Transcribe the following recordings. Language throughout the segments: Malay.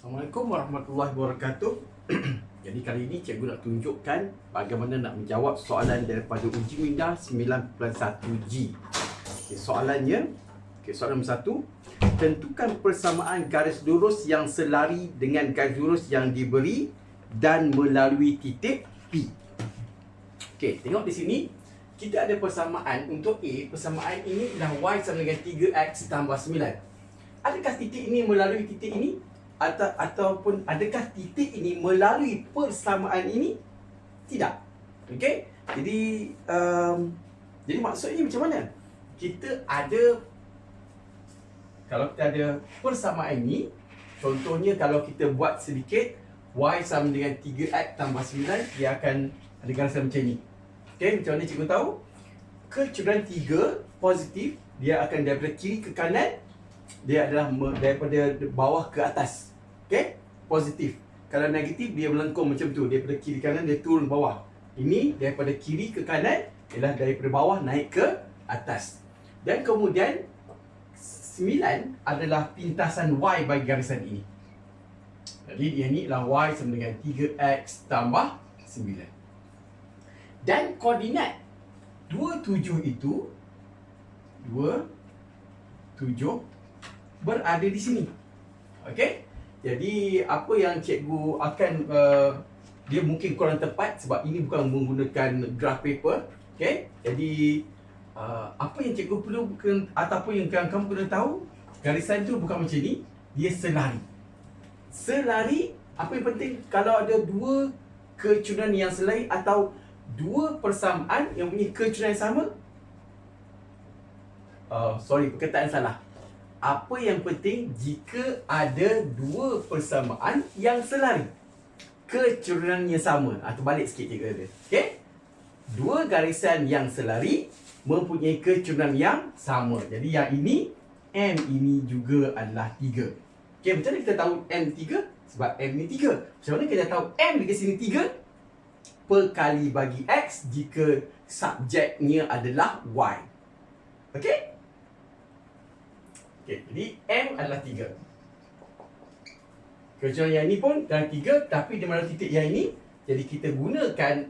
Assalamualaikum warahmatullahi wabarakatuh. Jadi kali ini cikgu nak tunjukkan bagaimana nak menjawab soalan daripada uji minda 9.1G. Okay, soalannya, okay, soalan nombor satu. Tentukan persamaan garis lurus yang selari dengan garis lurus yang diberi dan melalui titik P. Okey, tengok di sini. Kita ada persamaan untuk A. Persamaan ini adalah Y sama dengan 3X tambah 9. Adakah titik ini melalui titik ini? Atau, ataupun adakah titik ini melalui persamaan ini? Tidak. Okey? Jadi, um, jadi maksudnya macam mana? Kita ada kalau kita ada persamaan ini, contohnya kalau kita buat sedikit y sama dengan 3x tambah 9, dia akan ada garisan macam ni. Okey, macam mana cikgu tahu? Kecurangan 3 positif, dia akan daripada kiri ke kanan, dia adalah daripada bawah ke atas. Positif. Kalau negatif, dia melengkung macam tu. Daripada kiri ke kanan, dia turun bawah. Ini daripada kiri ke kanan, ialah daripada bawah naik ke atas. Dan kemudian, 9 adalah pintasan Y bagi garisan ini. Jadi dia ni adalah Y sama dengan 3X tambah 9. Dan koordinat 27 itu 27 berada di sini. Okey? Jadi apa yang cikgu akan uh, dia mungkin kurang tepat sebab ini bukan menggunakan graph paper. Okey? Jadi uh, apa yang cikgu perlu ataupun yang kamu, perlu tahu garisan tu bukan macam ni dia selari selari apa yang penting kalau ada dua kecurangan yang selari atau dua persamaan yang punya kecurangan yang sama uh, sorry perkataan salah apa yang penting jika ada dua persamaan yang selari kecurangan yang sama atau balik sikit cikgu kata okey dua garisan yang selari mempunyai kecurangan yang sama. Jadi yang ini M ini juga adalah 3. Okey, macam mana kita tahu M 3? Sebab M ni 3. Macam mana kita tahu M di sini 3? Perkali bagi X jika subjeknya adalah Y. Okey? Okey, jadi M adalah 3. Kecuali yang ini pun dalam 3 tapi di mana titik yang ini? Jadi kita gunakan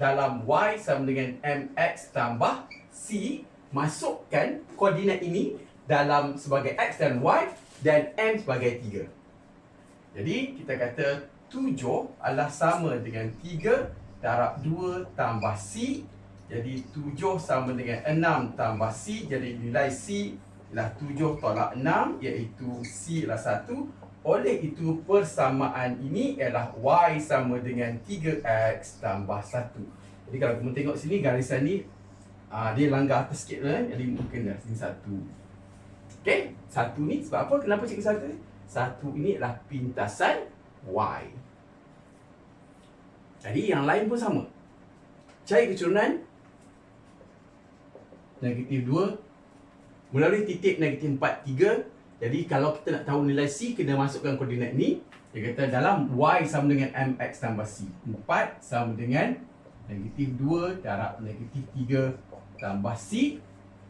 dalam Y sama dengan MX tambah C Masukkan koordinat ini dalam sebagai X dan Y Dan M sebagai 3 Jadi kita kata 7 adalah sama dengan 3 Darab 2 tambah C. Jadi 7 sama dengan 6 tambah C. Jadi nilai C ialah 7 tolak 6 Iaitu C ialah 1 oleh itu persamaan ini ialah Y sama dengan 3X tambah 1 Jadi kalau kamu tengok sini garisan ni uh, Dia langgar atas sikit lah Jadi mungkin dah sini 1 Okay, satu ni sebab apa? Kenapa cikgu satu ni? Satu ini adalah pintasan Y. Jadi yang lain pun sama. Cari kecurunan Negatif 2 Melalui titik negatif 4, 3 jadi kalau kita nak tahu nilai C, kena masukkan koordinat ni. Dia kata dalam Y sama dengan MX tambah C. 4 sama dengan negatif 2 darab negatif 3 tambah C.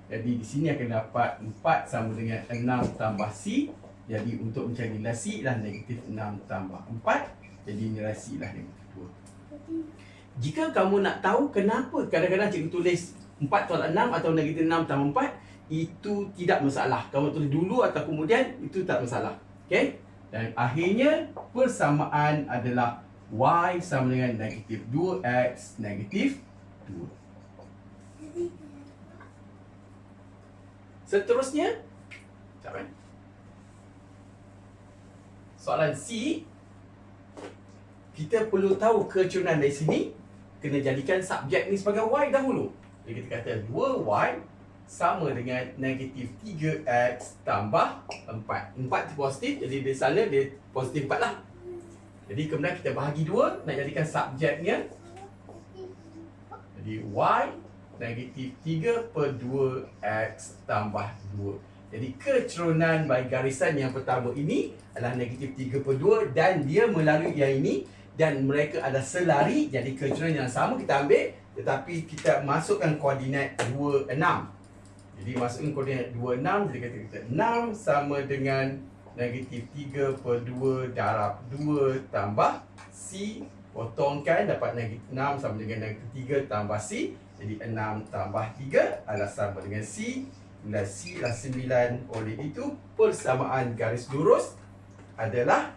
Jadi di sini akan dapat 4 sama dengan 6 tambah C. Jadi untuk mencari nilai C ialah negatif 6 tambah 4. Jadi nilai C ialah negatif 2. Jika kamu nak tahu kenapa kadang-kadang cikgu tulis 4 tolak 6 atau negatif 6 tambah 4, itu tidak masalah. Kamu tulis dulu atau kemudian itu tak masalah. Okey? Dan akhirnya persamaan adalah y sama dengan negatif 2x negatif 2. Seterusnya Sekejap Soalan C Kita perlu tahu kecurangan dari sini Kena jadikan subjek ni sebagai y dahulu Jadi kita kata 2y sama dengan negatif 3x tambah 4 4 tu positif jadi di sana dia positif 4 lah. Jadi kemudian kita bahagi 2 nak jadikan subjeknya. Jadi y negatif 3 per 2x tambah 2 jadi kecurunan bagi garisan yang pertama ini adalah negatif 3 per 2 dan dia melalui yang ini. Dan mereka ada selari jadi kecurunan yang sama kita ambil tetapi kita masukkan koordinat 2, 6 jadi masukkan koordinat 26 Jadi kata kita 6 sama dengan negatif 3 per 2 darab 2 tambah C potongkan dapat negatif 6 sama dengan negatif 3 tambah C jadi 6 tambah 3 adalah sama dengan C nilai C adalah 9 oleh itu persamaan garis lurus adalah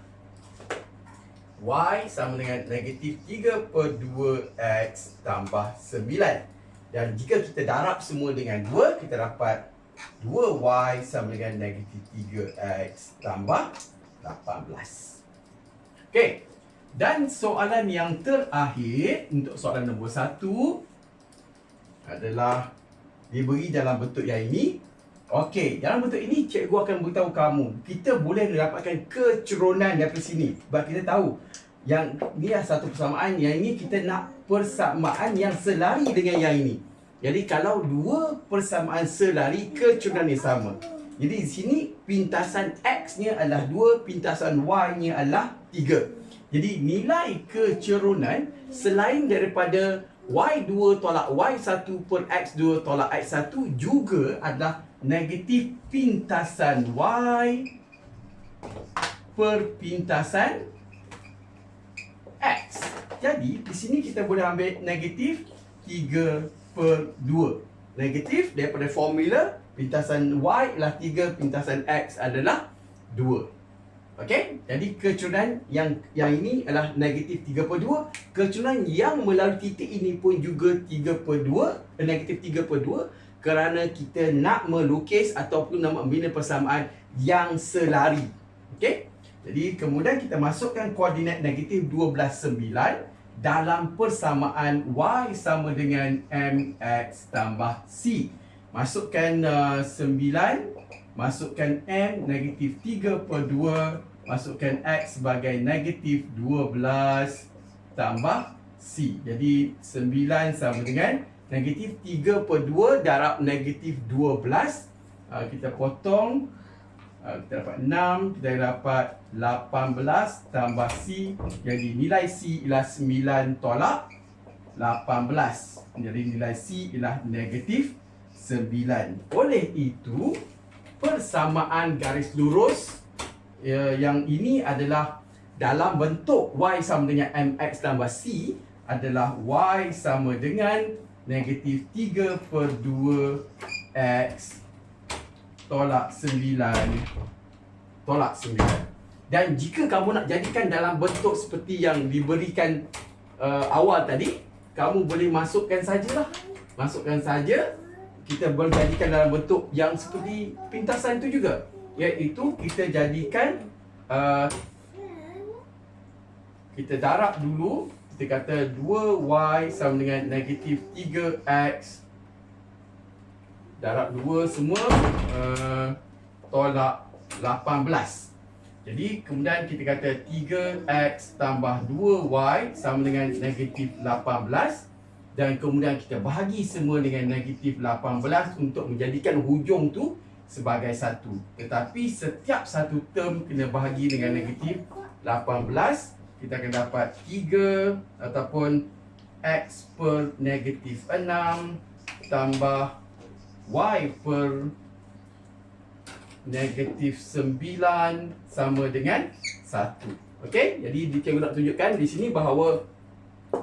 Y sama dengan negatif 3 per 2X tambah 9 dan jika kita darab semua dengan 2 kita dapat 2y sama dengan negatif 3x tambah 18. Okey. Dan soalan yang terakhir untuk soalan nombor 1 adalah diberi dalam bentuk yang ini. Okey, dalam bentuk ini cikgu akan beritahu kamu kita boleh mendapatkan keceronan daripada sini. Sebab kita tahu yang ni adalah satu persamaan, yang ini kita nak persamaan yang selari dengan yang ini. Jadi kalau dua persamaan selari kecerunan yang sama. Jadi di sini pintasan X-nya adalah 2, pintasan Y-nya adalah 3. Jadi nilai kecerunan selain daripada Y2 tolak Y1 per X2 tolak X1 juga adalah negatif pintasan Y per pintasan X. Jadi di sini kita boleh ambil negatif 3 per 2 Negatif daripada formula Pintasan Y adalah 3 Pintasan X adalah 2 Okey, jadi kecurangan yang yang ini adalah negatif 3 per 2 Kecurangan yang melalui titik ini pun juga 3 per 2 eh, Negatif 3 per 2 Kerana kita nak melukis ataupun nak membina persamaan yang selari. Okey, jadi kemudian kita masukkan koordinat negatif 12, 9 dalam persamaan Y sama dengan MX tambah C. Masukkan uh, 9, masukkan M negatif 3 per 2, masukkan X sebagai negatif 12 tambah C. Jadi 9 sama dengan negatif 3 per 2 darab negatif 12. Uh, kita potong Ah, kita dapat 6, kita dapat 18 tambah C. Jadi nilai C ialah 9 tolak 18. Jadi nilai C ialah negatif 9. Oleh itu, persamaan garis lurus ya, yang ini adalah dalam bentuk Y sama dengan MX tambah C adalah Y sama dengan negatif 3 per 2 X tolak 9 tolak 9 dan jika kamu nak jadikan dalam bentuk seperti yang diberikan uh, awal tadi kamu boleh masukkan sajalah. Masukkan saja kita boleh jadikan dalam bentuk yang seperti pintasan itu juga. Iaitu kita jadikan uh, kita darab dulu. Kita kata 2y sama dengan negatif 3x darab 2 semua uh, tolak 18 jadi kemudian kita kata 3x tambah 2y sama dengan negatif 18 dan kemudian kita bahagi semua dengan negatif 18 untuk menjadikan hujung tu sebagai satu. Tetapi setiap satu term kena bahagi dengan negatif 18 kita akan dapat 3 ataupun x per negatif 6 tambah y per negatif 9 sama dengan 1. Okey, jadi cikgu nak tunjukkan di sini bahawa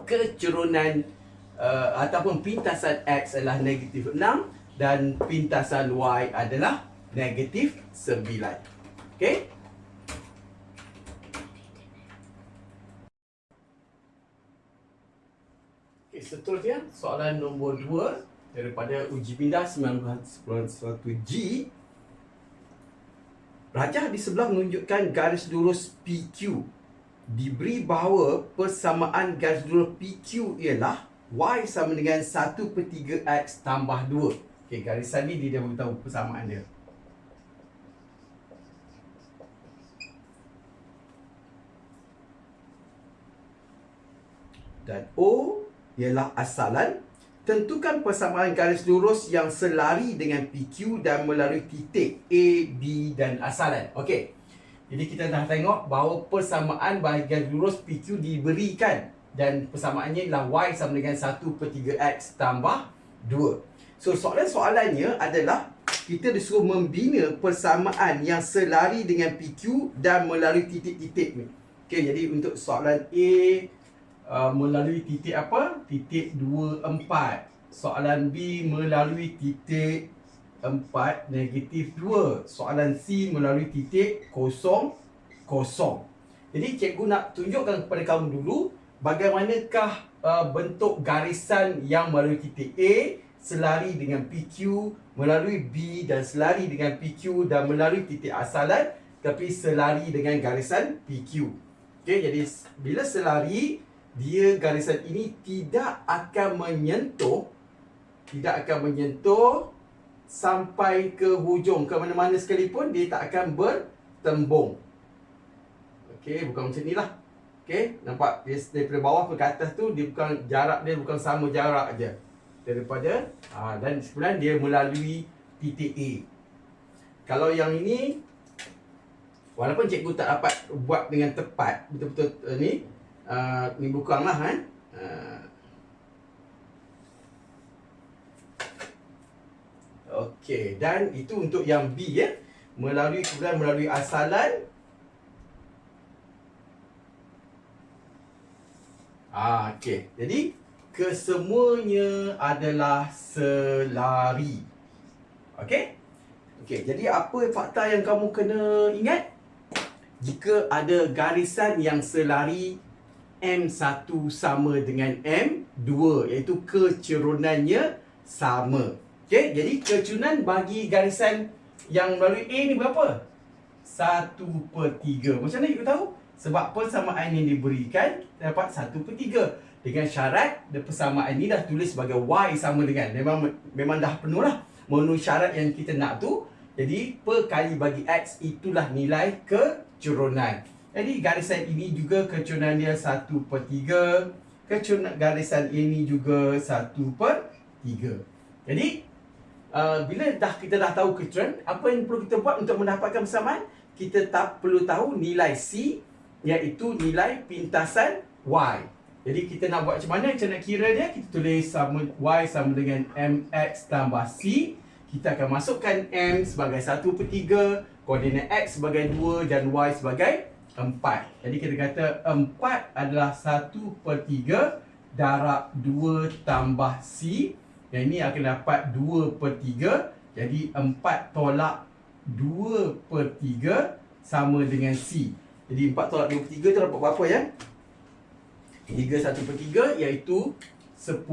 kecerunan uh, ataupun pintasan x adalah negatif 6 dan pintasan y adalah negatif 9. Okey? Okay, seterusnya soalan nombor 2 daripada uji pindah 991G Rajah di sebelah menunjukkan garis lurus PQ Diberi bahawa persamaan garis lurus PQ ialah Y sama dengan 1 per 3X tambah 2 okay, Garisan ni dia dah beritahu persamaan dia. Dan O ialah asalan Tentukan persamaan garis lurus yang selari dengan PQ dan melalui titik A, B dan asalan. Okey. Jadi kita dah tengok bahawa persamaan bahagian lurus PQ diberikan dan persamaannya ialah Y sama dengan 1 per 3X tambah 2. So soalan-soalannya adalah kita disuruh membina persamaan yang selari dengan PQ dan melalui titik-titik ni. Okey, jadi untuk soalan A uh, melalui titik apa? Titik 2 4. Soalan B melalui titik 4 negatif 2. Soalan C melalui titik 0 0. Jadi cikgu nak tunjukkan kepada kamu dulu bagaimanakah uh, bentuk garisan yang melalui titik A selari dengan PQ melalui B dan selari dengan PQ dan melalui titik asalan tapi selari dengan garisan PQ. Okey, jadi bila selari dia garisan ini tidak akan menyentuh tidak akan menyentuh sampai ke hujung ke mana-mana sekalipun dia tak akan bertembung. Okey, bukan macam inilah. Okey, nampak dia daripada bawah ke atas tu dia bukan jarak dia bukan sama jarak aja daripada ha, dan sebenarnya dia melalui titik A. Kalau yang ini walaupun cikgu tak dapat buat dengan tepat betul-betul uh, ni uh, ni bukanlah kan. Uh, Okey dan itu untuk yang B ya. Melalui kemudian melalui asalan Ah, okey. Jadi kesemuanya adalah selari. Okey? Okey, jadi apa fakta yang kamu kena ingat? Jika ada garisan yang selari M1 sama dengan M2 iaitu kecerunannya sama. Okey, jadi kecerunan bagi garisan yang melalui A ni berapa? 1 per 3. Macam mana kita tahu? Sebab persamaan yang diberikan dapat 1 per 3 dengan syarat persamaan ini dah tulis sebagai y sama dengan memang memang dah penuh lah memenuhi syarat yang kita nak tu jadi per kali bagi x itulah nilai kecerunan jadi garisan ini juga kecerunan dia 1 per 3 kecerunan garisan ini juga 1 per 3 jadi uh, bila dah kita dah tahu kecerunan apa yang perlu kita buat untuk mendapatkan persamaan kita tak perlu tahu nilai c iaitu nilai pintasan y jadi kita nak buat macam mana? Macam nak kira dia? Kita tulis sama Y sama dengan MX tambah C. Kita akan masukkan M sebagai 1 per 3. Koordinat X sebagai 2 dan Y sebagai 4. Jadi kita kata 4 adalah 1 per 3 darab 2 tambah C. Yang ini akan dapat 2 per 3. Jadi 4 tolak 2 per 3 sama dengan C. Jadi 4 tolak 2 per 3 tu dapat berapa ya? 3 1 per 3 iaitu 10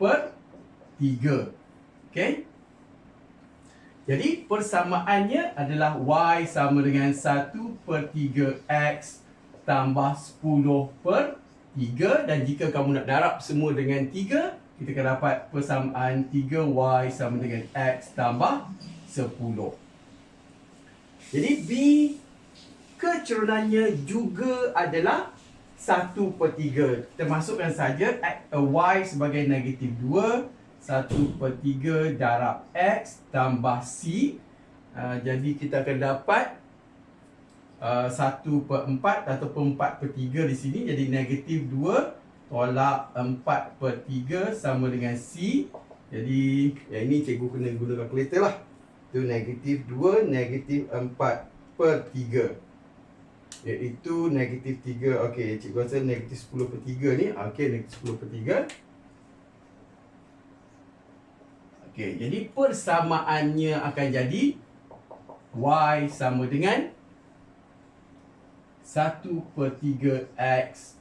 per 3 Okay Jadi persamaannya adalah Y sama dengan 1 per 3 X tambah 10 per 3 Dan jika kamu nak darab semua dengan 3 Kita akan dapat persamaan 3Y sama dengan X tambah 10 Jadi B kecerunannya juga adalah 1 per 3 Kita masukkan saja Y sebagai negatif 2 1 per 3 darab X tambah C. Uh, Jadi kita akan dapat uh, 1 per 4 ataupun 4 per 3 di sini. Jadi negatif 2 tolak 4 per 3 sama dengan C. Jadi yang ini cikgu kena guna kalkulator lah. Itu negatif 2 negatif 4 per 3 Iaitu negatif 3 Okey, cikgu rasa negatif 10 per 3 ni Okey, negatif 10 per 3 Okey, jadi persamaannya akan jadi Y sama dengan 1 per 3 X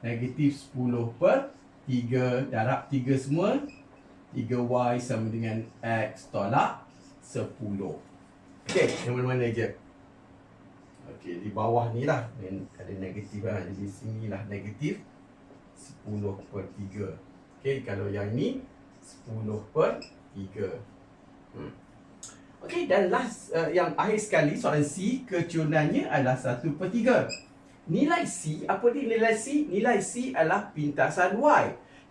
Negatif 10 per 3 Darab 3 semua 3Y sama dengan X tolak 10 Okey, yang mana-mana je Okey, di bawah ni lah ada negatif lah. Jadi sini lah negatif 10 per 3. Okey, kalau yang ni 10 per 3. Hmm. Okey, dan last uh, yang akhir sekali soalan C, kecurunannya adalah 1 per 3. Nilai C, apa dia nilai C? Nilai C adalah pintasan Y.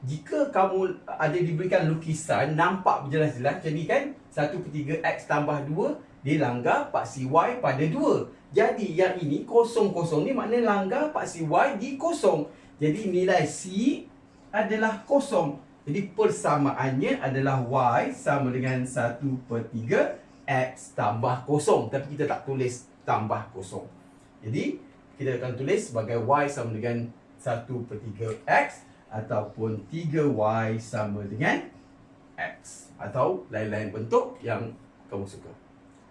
Jika kamu ada diberikan lukisan, nampak berjelas-jelas macam ni kan? 1 per 3 X tambah 2, dia langgar paksi Y pada 2. Jadi yang ini kosong-kosong ni maknanya langgar paksi Y di kosong. Jadi nilai C adalah kosong. Jadi persamaannya adalah Y sama dengan 1 per 3 X tambah kosong. Tapi kita tak tulis tambah kosong. Jadi kita akan tulis sebagai Y sama dengan 1 per 3 X ataupun 3Y sama dengan X atau lain-lain bentuk yang kamu suka.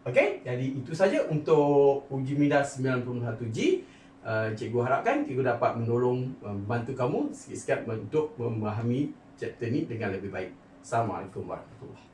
Okey, jadi itu saja untuk uji minda 91G. Uh, cikgu harapkan cikgu dapat menolong membantu kamu sikit-sikit untuk memahami chapter ni dengan lebih baik. Assalamualaikum warahmatullahi